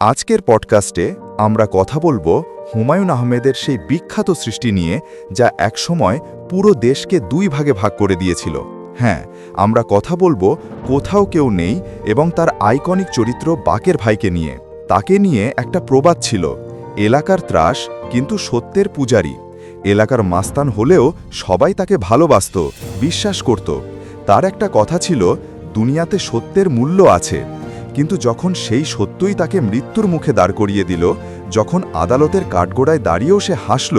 আজকের পডকাস্টে আমরা কথা বলব হুমায়ুন আহমেদের সেই বিখ্যাত সৃষ্টি নিয়ে যা একসময় পুরো দেশকে দুই ভাগে ভাগ করে দিয়েছিল। হ্যাঁ আমরা কথা বলব কোথাও কেউ নেই এবং তার আইকনিক চরিত্র বাকের ভাইকে নিয়ে। তাকে নিয়ে একটা প্রবাদ ছিল, এলাকার ত্রাস কিন্তু সত্যের পূজারী। এলাকার মাস্তান হলেও সবাই তাকে ভালোবাসত, বিশ্বাস করত। তার একটা কথা ছিল, দুনিয়াতে সত্যের মূল্য আছে। কিন্তু যখন সেই সত্যই তাকে মৃত্যুর মুখে দাঁড় করিয়ে দিল, যখন আদালতের কাঠগোড়ায় দাঁড়িয়েও সে হাসল,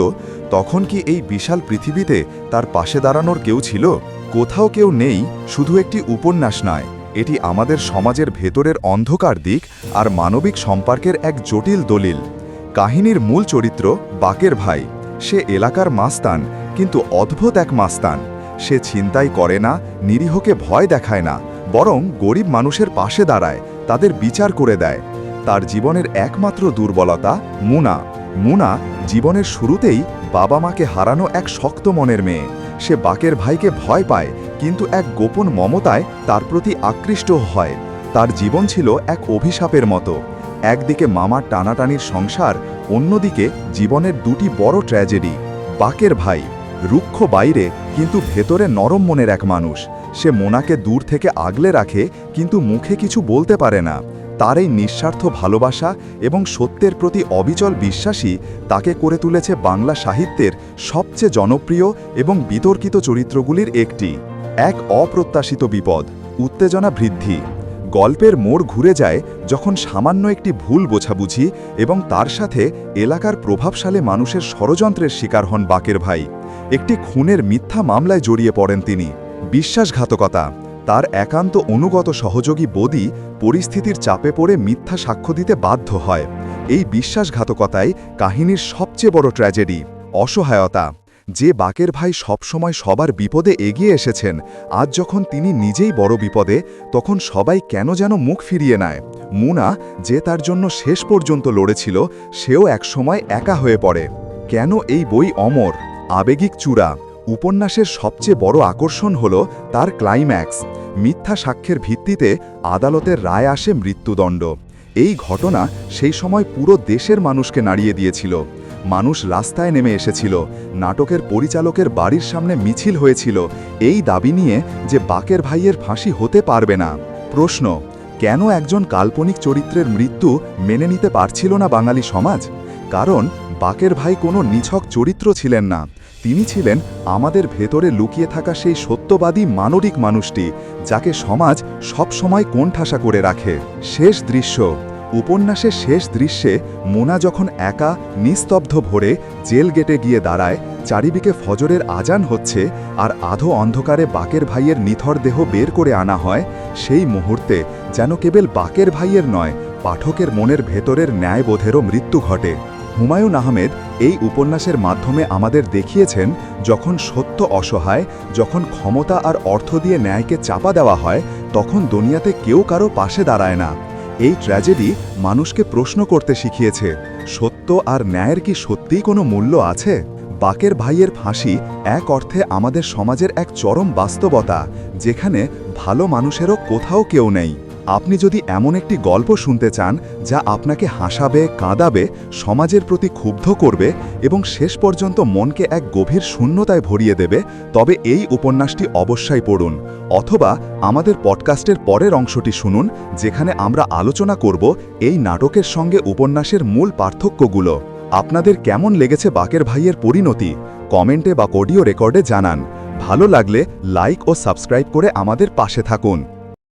তখন কি এই বিশাল পৃথিবীতে তার পাশে দাঁড়ানোর কেউ ছিল? কোথাও কেউ নেই, শুধু একটি উপন্যাস নয়। এটি আমাদের সমাজের ভেতরের অন্ধকার দিক আর মানবিক সম্পর্কের এক জটিল দলিল। কাহিনীর মূল চরিত্র বাকের ভাই। সে এলাকার মাস্তান, কিন্তু অদ্ভুত এক মাস্তান। সে ছিনতাই করে না, নিরীহকে ভয় দেখায় না, বরং গরিব মানুষের পাশে দাঁড়ায়। তাদের বিচার করে দেয়। তার জীবনের একমাত্র দুর্বলতা মুনা। মুনা জীবনের শুরুতেই বাবা মাকে হারানো এক শক্ত মনের মেয়ে। সে বাকের ভাইকে ভয় পায়, কিন্তু এক গোপন মমতায় তার প্রতি আকৃষ্ট হয়। তার জীবন ছিল এক অভিশাপের মতো। একদিকে মামার টানাটানির সংসার, অন্যদিকে জীবনের দুটি বড় ট্র্যাজেডি। বাকের ভাই রুক্ষ বাইরে, কিন্তু ভেতরে নরম মনের এক মানুষ। সে মোনাকে দূর থেকে আগলে রাখে, কিন্তু মুখে কিছু বলতে পারে না। তার এই নিঃস্বার্থ ভালোবাসা এবং সত্যের প্রতি অবিচল বিশ্বাসী তাকে করে তুলেছে বাংলা সাহিত্যের সবচেয়ে জনপ্রিয় এবং বিতর্কিত চরিত্রগুলির একটি। এক অপ্রত্যাশিত বিপদ, উত্তেজনা বৃদ্ধি। গল্পের মোড় ঘুরে যায় যখন সামান্য একটি ভুল বোঝাবুঝি এবং তার সাথে এলাকার প্রভাবশালী মানুষের ষড়যন্ত্রের শিকার হন বাকের ভাই। একটি খুনের মিথ্যা মামলায় জড়িয়ে পড়েন তিনি। বিশ্বাসঘাতকতা, তার একান্ত অনুগত সহযোগী বদি পরিস্থিতির চাপে পড়ে মিথ্যা সাক্ষ্য দিতে বাধ্য হয়। এই বিশ্বাসঘাতকতাই কাহিনীর সবচেয়ে বড় ট্র্যাজেডি, অসহায়তা। যে বাকের ভাই সবসময় সবার বিপদে এগিয়ে এসেছেন, আজ যখন তিনি নিজেই বড় বিপদে, তখন সবাই কেন যেন মুখ ফিরিয়ে নেয়। মুনা, যে তার জন্য শেষ পর্যন্ত লড়েছিল, সেও একসময় একা হয়ে পড়ে। কেন এই বই অমর, আবেগিক চূড়া? উপন্যাসের সবচেয়ে বড় আকর্ষণ হল তার ক্লাইম্যাক্স মিথ্যা সাক্ষ্যের ভিত্তিতে আদালতের রায় আসে মৃত্যুদণ্ড। এই ঘটনা সেই সময় পুরো দেশের মানুষকে নাড়িয়ে দিয়েছিল। মানুষ রাস্তায় নেমে এসেছিল, নাটকের পরিচালকের বাড়ির সামনে মিছিল হয়েছিল। এই দাবি নিয়ে যে বাকের ভাইয়ের ফাঁসি হতে পারবে না। প্রশ্ন, কেন একজন কাল্পনিক চরিত্রের মৃত্যু মেনে নিতে পারছিল না বাঙালি সমাজ? কারণ বাকের ভাই কোনো নিছক চরিত্র ছিলেন না। তিনি ছিলেন আমাদের ভেতরে লুকিয়ে থাকা সেই সত্যবাদী মানবিক মানুষটি, যাকে সমাজ সবসময় কোণঠাসা করে রাখে। শেষ দৃশ্য। উপন্যাসের শেষ দৃশ্যে মোনা যখন একা, নিস্তব্ধ ভরে জেল গেটে গিয়ে দাঁড়ায়, চারিদিকে ফজরের আজান হচ্ছে আর আধো অন্ধকারে বাকের ভাইয়ের নিথর দেহ বের করে আনা হয়, সেই মুহূর্তে যেন কেবল বাকের ভাইয়ের নয়, পাঠকের মনের ভেতরের ন্যায়বোধেরও মৃত্যু ঘটে। হুমায়ুন আহমেদ এই উপন্যাসের মাধ্যমে আমাদের দেখিয়েছেন যখন সত্য অসহায়, যখন ক্ষমতা আর অর্থ দিয়ে ন্যায়কে চাপা দেওয়া হয়, তখন দুনিয়াতে কেউ কারও পাশে দাঁড়ায় না। এই ট্র্যাজেডি মানুষকে প্রশ্ন করতে শিখিয়েছে, সত্য আর ন্যায়ের কি সত্যিই কোনো মূল্য আছে? বাকের ভাইয়ের ফাঁসি এক অর্থে আমাদের সমাজের এক চরম বাস্তবতা, যেখানে ভালো মানুষেরও কোথাও কেউ নেই। আপনি যদি এমন একটি গল্প শুনতে চান যা আপনাকে হাসাবে, কাঁদাবে, সমাজের প্রতি ক্ষুব্ধ করবে এবং শেষ পর্যন্ত মনকে এক গভীর শূন্যতায় ভরিয়ে দেবে, তবে এই উপন্যাসটি অবশ্যই পড়ুন। অথবা আমাদের পডকাস্টের পরের অংশটি শুনুন, যেখানে আমরা আলোচনা করব এই নাটকের সঙ্গে উপন্যাসের মূল পার্থক্যগুলো। আপনাদের কেমন লেগেছে বাকের ভাইয়ের পরিণতি? কমেন্টে বা অডিও রেকর্ডে জানান। ভালো লাগলে লাইক ও সাবস্ক্রাইব করে আমাদের পাশে থাকুন।